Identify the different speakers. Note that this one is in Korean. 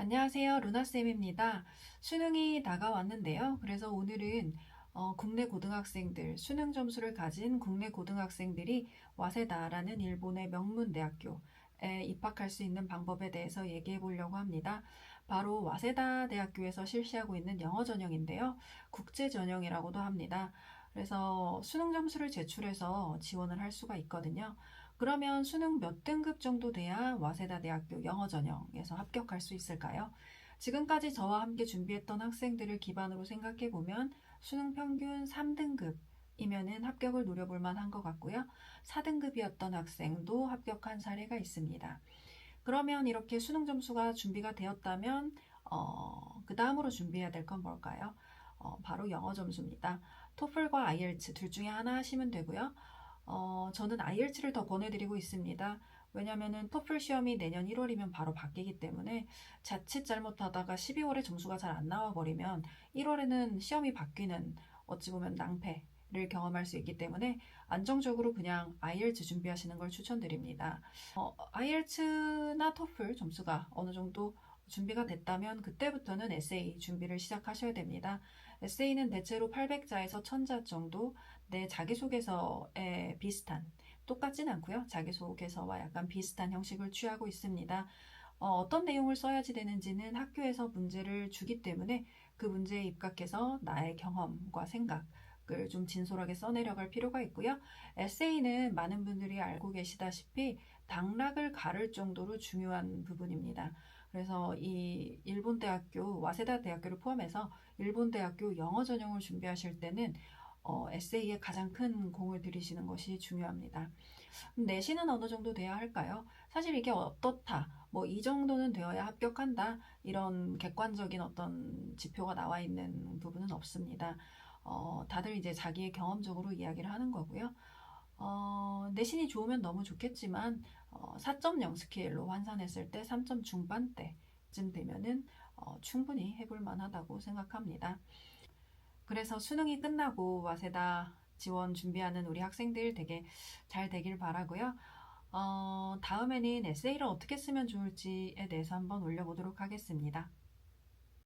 Speaker 1: 안녕하세요. 루나쌤입니다. 수능이 다가왔는데요. 그래서 오늘은 어, 국내 고등학생들, 수능 점수를 가진 국내 고등학생들이 와세다라는 일본의 명문 대학교에 입학할 수 있는 방법에 대해서 얘기해 보려고 합니다. 바로 와세다 대학교에서 실시하고 있는 영어 전형인데요. 국제 전형이라고도 합니다. 그래서 수능 점수를 제출해서 지원을 할 수가 있거든요. 그러면 수능 몇 등급 정도 돼야 와세다 대학교 영어 전형에서 합격할 수 있을까요? 지금까지 저와 함께 준비했던 학생들을 기반으로 생각해 보면 수능 평균 3등급 이면은 합격을 노려볼 만한 것 같고요. 4등급이었던 학생도 합격한 사례가 있습니다. 그러면 이렇게 수능 점수가 준비가 되었다면 어, 그 다음으로 준비해야 될 건 뭘까요? 어, 바로 영어 점수입니다. 토플과 IELTS 둘 중에 하나 하시면 되고요. 어, 저는 IELTS를 더 권해드리고 있습니다. 왜냐면은 토플 시험이 내년 1월이면 바로 바뀌기 때문에 자칫 잘못하다가 12월에 점수가 잘 안 나와 버리면 1월에는 시험이 바뀌는 어찌 보면 낭패를 경험할 수 있기 때문에 안정적으로 그냥 IELTS 준비하시는 걸 추천드립니다. 어, IELTS나 토플 점수가 어느 정도 준비가 됐다면 그때부터는 에세이 준비를 시작하셔야 됩니다. 에세이는 대체로 800자에서 1000자 정도 내 자기소개서에 비슷한 똑같진 않고요. 자기소개서와 약간 비슷한 형식을 취하고 있습니다. 어, 떤 내용을 써야지 되는지는 학교에서 문제를 주기 때문에 그 문제에 입각해서 나의 경험과 생각을 좀 진솔하게 써내려갈 필요가 있고요. 에세이는 많은 분들이 알고 계시다시피 당락을 가를 정도로 중요한 부분입니다. 그래서 이 일본 대학교 와세다 대학교를 포함해서 일본 대학교 영어 전형을 준비하실 때는 어, 에세이에 가장 큰 공을 들이시는 것이 중요합니다. 내신은 어느 정도 돼야 할까요? 사실 이게 어떻다, 뭐 이 정도는 되어야 합격한다, 이런 객관적인 어떤 지표가 나와 있는 부분은 없습니다. 어, 다들 이제 자기의 경험적으로 이야기를 하는 거고요. 어, 내신이 좋으면 너무 좋겠지만 어, 4.0 스케일로 환산했을 때 3점 중반대쯤 되면은 어, 충분히 해볼 만하다고 생각합니다. 그래서 수능이 끝나고 와세다 지원 준비하는 우리 학생들 되게 잘 되길 바라고요. 어, 다음에는 에세이를 어떻게 쓰면 좋을지에 대해서 한번 올려보도록 하겠습니다.